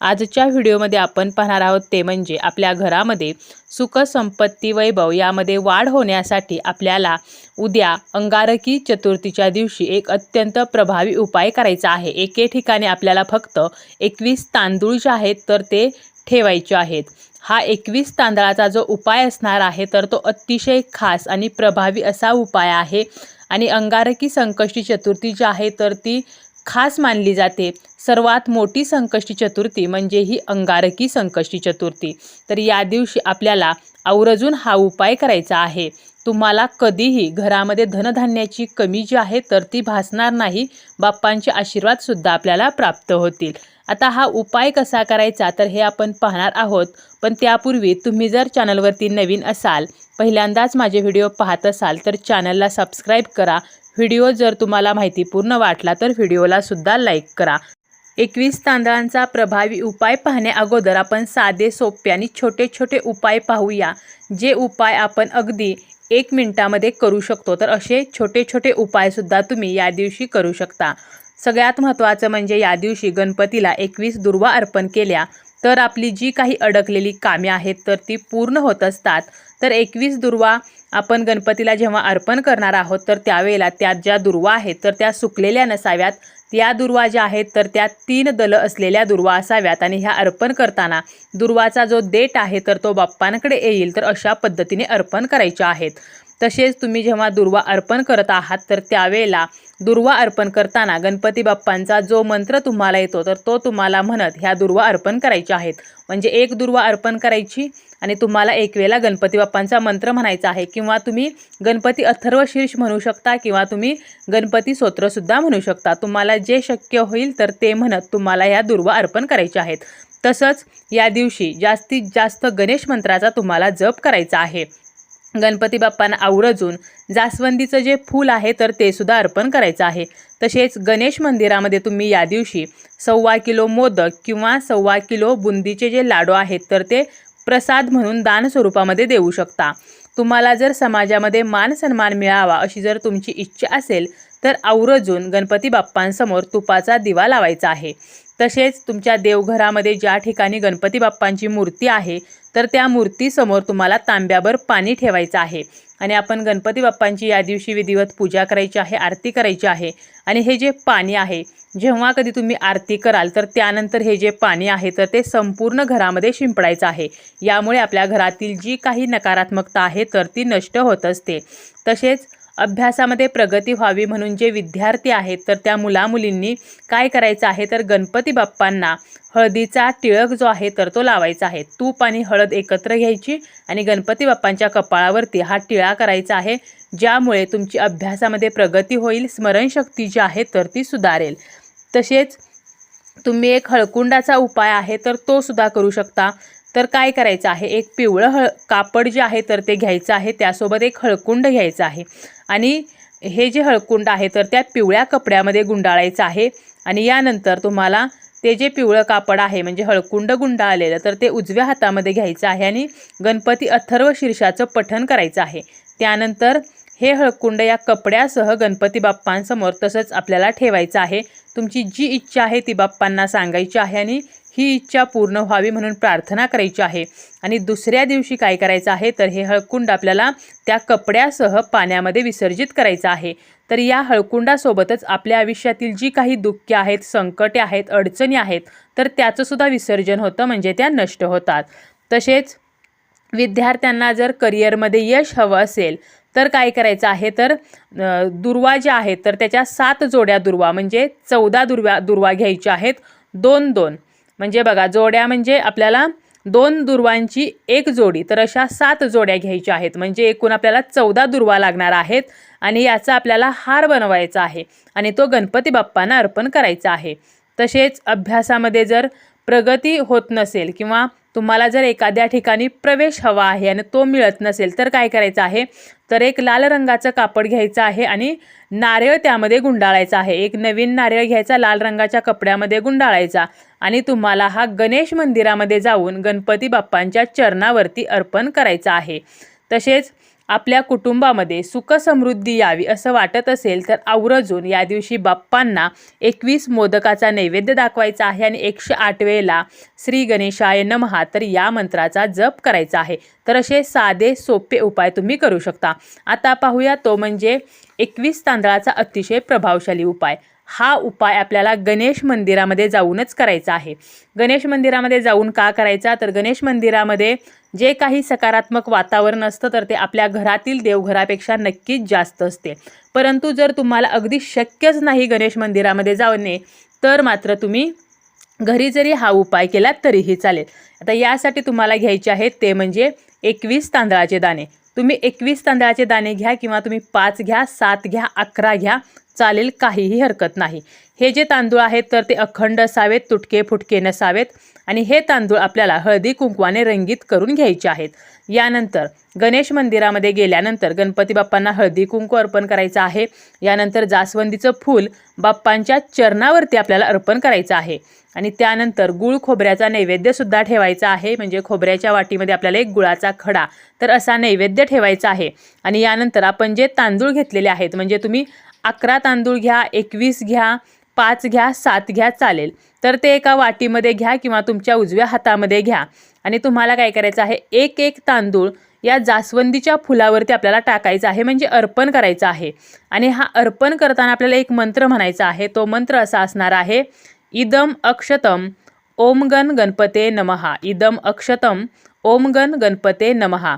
आजच्या व्हिडिओमध्ये आपण पाहणार आहोत ते म्हणजे आपल्या घरामध्ये सुख संपत्ती वैभव यामध्ये वाढ होण्यासाठी आपल्याला उद्या अंगारकी चतुर्थीच्या दिवशी एक अत्यंत प्रभावी उपाय करायचा आहे. एके ठिकाणी आपल्याला फक्त एकवीस तांदूळ जे आहेत तर ते ठेवायचे आहेत. हा एकवीस तांदळाचा जो उपाय असणार आहे तर तो अतिशय खास आणि प्रभावी असा उपाय आहे. आणि अंगारकी संकष्टी चतुर्थी जी आहे तर ती खास मानली जाते. सर्वात मोठी संकष्टी चतुर्थी म्हणजे ही अंगारकी संकष्टी चतुर्थी. तर या दिवशी आपल्याला आवर्जून हा उपाय करायचा आहे. तुम्हाला कधीही घरामध्ये धनधान्याची कमी जी आहे तर ती भासणार नाही. बाप्पांचे आशीर्वादसुद्धा आपल्याला प्राप्त होतील. आता हा उपाय कसा करायचा तर हे आपण पाहणार आहोत. पण त्यापूर्वी तुम्ही जर चॅनलवरती नवीन असाल पहिल्यांदाच माझे व्हिडिओ पाहत असाल तर चॅनलला सबस्क्राईब करा. व्हिडिओ जर तुम्हाला माहितीपूर्ण वाटला तर व्हिडिओला सुद्धा लाईक करा. एकवीस तांदळांचा प्रभावी उपाय पाहण्याअगोदर आपण साधे सोपे आणि छोटे छोटे उपाय पाहूया. जे उपाय आपण अगदी एक मिनटामध्ये करू शकतो तर असे छोटे छोटे उपायसुद्धा तुम्ही या दिवशी करू शकता. सगळ्यात महत्त्वाचं म्हणजे या दिवशी गणपतीला एकवीस दुर्वा अर्पण केल्या. तर आपली जी काही अडकलेली कामे आहेत तर ती पूर्ण होत असतात. तर एकवीस दुर्वा आपण गणपतीला जेव्हा अर्पण करणार आहोत तर त्यावेळेला त्यात ज्या दुर्वा आहेत तर त्या सुकलेल्या नसाव्यात. त्या दुर्वा ज्या आहेत तर त्या तीन दल असलेल्या दुर्वा असाव्यात आणि ह्या अर्पण करताना दुर्वाचा जो देठ आहे तर तो बाप्पांकडे येईल तर अशा पद्धतीने अर्पण करायच्या आहेत. तसेच तुम्ही जेव्हा दुर्वा अर्पण करत आहात तर त्यावेळेला दुर्वा अर्पण करताना गणपती बाप्पांचा जो मंत्र तुम्हाला येतो तर तो तुम्हाला म्हणत ह्या दुर्वा अर्पण करायच्या आहेत. म्हणजे एक दुर्वा अर्पण करायची आणि तुम्हाला एक वेळेला गणपती बाप्पांचा मंत्र म्हणायचा आहे किंवा तुम्ही गणपती अथर्वशीर्ष म्हणू शकता किंवा तुम्ही गणपती स्तोत्रसुद्धा म्हणू शकता. तुम्हाला जे शक्य होईल तर ते म्हणत तुम्हाला ह्या दुर्वा अर्पण करायच्या आहेत. तसंच या दिवशी जास्तीत जास्त गणेश मंत्राचा तुम्हाला जप करायचा आहे. गणपती बाप्पांना आवर्जून जास्वंदीचं जे फूल आहे तर ते सुद्धा अर्पण करायचं आहे. तसेच गणेश मंदिरामध्ये तुम्ही या दिवशी सव्वा किलो मोदक किंवा सव्वा किलो बुंदीचे जे लाडू आहेत तर ते प्रसाद म्हणून दान स्वरूपामध्ये देऊ शकता. तुम्हाला जर समाजामध्ये मान सन्मान मिळावा अशी जर तुमची इच्छा असेल तर आवरजून गणपती बाप्पांसमोर तुपाचा दिवा लावायचा आहे. तसेच तुमच्या देवघरामध्ये ज्या ठिकाणी गणपती बाप्पांची मूर्ती आहे तर त्या मूर्तीसमोर तुम्हाला तांब्याभर पाणी ठेवायचं आहे. आणि आपण गणपती बाप्पांची या दिवशी विधिवत पूजा करायची आहे आरती करायची आहे. आणि हे जे पाणी आहे जेव्हा कधी तुम्ही आरती कराल तर त्यानंतर हे जे पाणी आहे तर ते संपूर्ण घरामध्ये शिंपडायचं आहे. यामुळे आपल्या घरातील जी काही नकारात्मकता आहे तर ती नष्ट होत असते. तसेच अभ्यासामध्ये प्रगती व्हावी म्हणून जे विद्यार्थी आहेत तर त्या मुलामुलींनी काय करायचं आहे तर गणपती बाप्पांना हळदीचा टिळक जो आहे तर तो लावायचा आहे. तूप आणि हळद एकत्र घ्यायची आणि गणपती बाप्पांच्या कपाळावरती हा टिळा करायचा आहे ज्यामुळे तुमची अभ्यासामध्ये प्रगती होईल स्मरणशक्ती जी आहे तर ती सुधारेल. तसेच तुम्ही एक हळकुंडाचा उपाय आहे तर तो सुद्धा करू शकता. तर काय करायचं आहे? एक पिवळं हळ कापड जे आहे तर ते घ्यायचं आहे. त्यासोबत एक हळकुंड घ्यायचं आहे. आणि हे जे हळकुंड आहे तर त्या पिवळ्या कपड्यामध्ये गुंडाळायचं आहे. आणि यानंतर तुम्हाला ते जे पिवळं कापड आहे म्हणजे हळकुंड गुंडाळलेलं तर ते उजव्या हातामध्ये घ्यायचं आहे आणि गणपती अथर्व शीर्षाचं पठण करायचं आहे. त्यानंतर हे हळकुंड या कपड्यासह गणपती बाप्पांसमोर तसंच आपल्याला ठेवायचं आहे. तुमची जी इच्छा आहे ती बाप्पांना सांगायची आहे आणि ही इच्छा पूर्ण व्हावी म्हणून प्रार्थना करायची आहे. आणि दुसऱ्या दिवशी काय करायचं आहे? तर हे हळकुंड आपल्याला त्या कपड्यासह पाण्यामध्ये विसर्जित करायचं आहे. तर या हळकुंडासोबतच आपल्या आयुष्यातील जी काही दुःखे आहेत संकटे आहेत अडचणी आहेत तर त्याचंसुद्धा विसर्जन होतं म्हणजे त्या नष्ट होतात. तसेच विद्यार्थ्यांना जर करिअरमध्ये यश हवं असेल तर काय करायचं आहे? तर दुर्वा ज्या आहेत तर त्याच्या सात जोड्या दुर्वा म्हणजे चौदा दुर्वा दुर्वा घ्यायच्या आहेत. दोन दोन. म्हणजे बघा जोड्या म्हणजे आपल्याला दोन दुर्वांची एक जोडी तर अशा सात जोड्या घ्यायच्या आहेत. म्हणजे एकूण आपल्याला चौदा दुर्वा लागणार आहेत आणि याचा आपल्याला हार बनवायचा आहे आणि तो गणपती बाप्पांना अर्पण करायचा आहे. तसेच अभ्यासामध्ये जर प्रगती होत नसेल किंवा तुम्हाला जर एखाद्या ठिकाणी प्रवेश हवा आहे आणि तो मिळत नसेल तर काय करायचं आहे? तर एक लाल रंगाचं कापड घ्यायचं आहे आणि नारळ त्यामध्ये गुंडाळायचा आहे. एक नवीन नारळ घ्यायचा लाल रंगाच्या कपड्यामध्ये गुंडाळायचा आणि तुम्हाला हा गणेश मंदिरामध्ये जाऊन गणपती बाप्पांच्या चरणावरती अर्पण करायचा आहे. तसेच आपल्या कुटुंबामध्ये सुखसमृद्धी यावी असं वाटत असेल तर आवर्जून या दिवशी बाप्पांना एकवीस मोदकाचा नैवेद्य दाखवायचा आहे आणि एकशे आठ वेळेला श्री गणेशाय नमहा तर या मंत्राचा जप करायचा आहे. तर असे साधे सोपे उपाय तुम्ही करू शकता. आता पाहूया तो म्हणजे एकवीस तांदळाचा अतिशय प्रभावशाली उपाय. हा उपाय आपल्याला गणेश मंदिरामध्ये जाऊनच करायचा आहे. गणेश मंदिरामध्ये जाऊन का करायचा? तर गणेश मंदिरामध्ये जे काही सकारात्मक वातावरण असतं तर ते आपल्या घरातील देवघरापेक्षा नक्कीच जास्त असते. परंतु जर तुम्हाला अगदी शक्यच नाही गणेश मंदिरामध्ये जाणे तर मात्र तुम्ही घरी जरी हा उपाय केला तरीही चालेल. आता यासाठी तुम्हाला घ्यायचे आहेत ते म्हणजे एकवीस तांदळाचे दाणे. तुम्ही एकवीस तांदळाचे दाणे घ्या किंवा तुम्ही पाच घ्या सात घ्या अकरा घ्या चालेल काहीही हरकत नाही. हे जे तांदूळ आहेत तर ते अखंड असावेत तुटके फुटके नसावेत आणि हे तांदूळ आपल्याला हळदी कुंकवाने रंगीत करून घ्यायचे आहेत. यानंतर गणेश मंदिरामध्ये गेल्यानंतर गणपती बाप्पांना हळदी कुंकू अर्पण करायचं आहे. यानंतर जास्वंदीचं फूल बाप्पांच्या चरणावरती आपल्याला अर्पण करायचं आहे. आणि त्यानंतर गुळ खोबऱ्याचा नैवेद्यसुद्धा ठेवायचा आहे. म्हणजे खोबऱ्याच्या वाटीमध्ये आपल्याला एक गुळाचा खडा तर असा नैवेद्य ठेवायचा आहे. आणि यानंतर आपण जे तांदूळ घेतलेले आहेत म्हणजे तुम्ही अकरा तांदूळ घ्या एकवीस घ्या पाच घ्या सात घ्या चालेल. तर ते एका वाटीमध्ये घ्या किंवा तुमच्या उजव्या हातामध्ये घ्या. आणि तुम्हाला काय करायचं आहे एक एक तांदूळ या जास्वंदीच्या फुलावरती आपल्याला टाकायचं आहे म्हणजे अर्पण करायचं आहे. आणि हा अर्पण करताना आपल्याला एक मंत्र म्हणायचा आहे तो मंत्र असा असणार आहे इदम अक्षतम ओम गण गणपते नमहा इदम अक्षतम ओम गण गणपते नमहा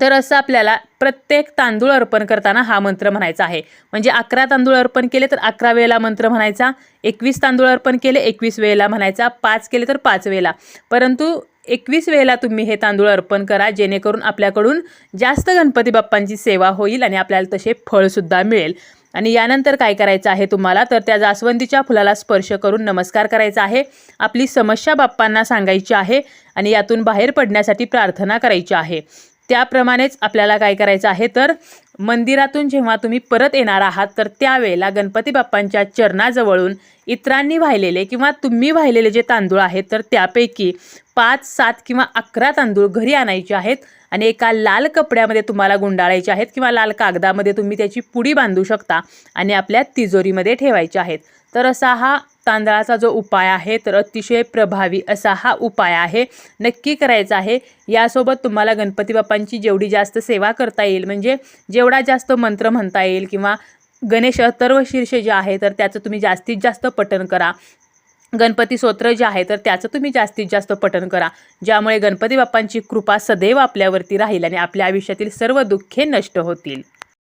तर असं आपल्याला प्रत्येक तांदूळ अर्पण करताना हा मंत्र म्हणायचा आहे. म्हणजे अकरा तांदूळ अर्पण केले तर अकरा वेळेला मंत्र म्हणायचा एकवीस तांदूळ अर्पण केले एकवीस वेळेला म्हणायचा पाच केले तर पाच वेळेला. परंतु एकवीस वेळेला तुम्ही हे तांदूळ अर्पण करा जेणेकरून आपल्याकडून जास्त गणपती बाप्पांची सेवा होईल आणि आपल्याला तसे फळसुद्धा मिळेल. आणि यानंतर काय करायचं आहे तुम्हाला? तर त्या जास्वंदीच्या फुलाला स्पर्श करून नमस्कार करायचा आहे. आपली समस्या बाप्पांना सांगायची आहे आणि यातून बाहेर पडण्यासाठी प्रार्थना करायची आहे. त्याप्रमाणेच आपल्याला काय करायचं आहे तर मंदिरातून जेव्हा तुम्ही परत येणार आहात तर त्यावेळेला गणपती बाप्पांच्या चरणाजवळून इतरांनी वाहिलेले किंवा तुम्ही वाहिलेले जे तांदूळ आहेत तर त्यापैकी पाच सात किंवा अकरा तांदूळ घरी आणायचे आहेत आणि एका लाल कपड्यामध्ये तुम्हाला गुंडाळायचे आहेत किंवा लाल कागदामध्ये तुम्ही त्याची पुडी बांधू शकता आणि आपल्या तिजोरीमध्ये ठेवायचे आहेत. तर असा हा तांदळाचा जो उपाय आहे तर अतिशय प्रभावी असा हा उपाय आहे. नक्की करायचा आहे. यासोबत तुम्हाला गणपती बाप्पांची जेवढी जास्त सेवा करता येईल म्हणजे जेवढा जास्त मंत्र म्हणता येईल किंवा गणेश अथर्व शीर्ष जे आहे तर त्याचं तुम्ही जास्तीत जास्त पठण करा. गणपती स्तोत्र जे आहे तर त्याचं तुम्ही जास्तीत जास्त पठण करा. ज्यामुळे गणपती बाप्पांची कृपा सदैव आपल्यावरती राहील आणि आपल्या आयुष्यातील सर्व दुःखे नष्ट होतील.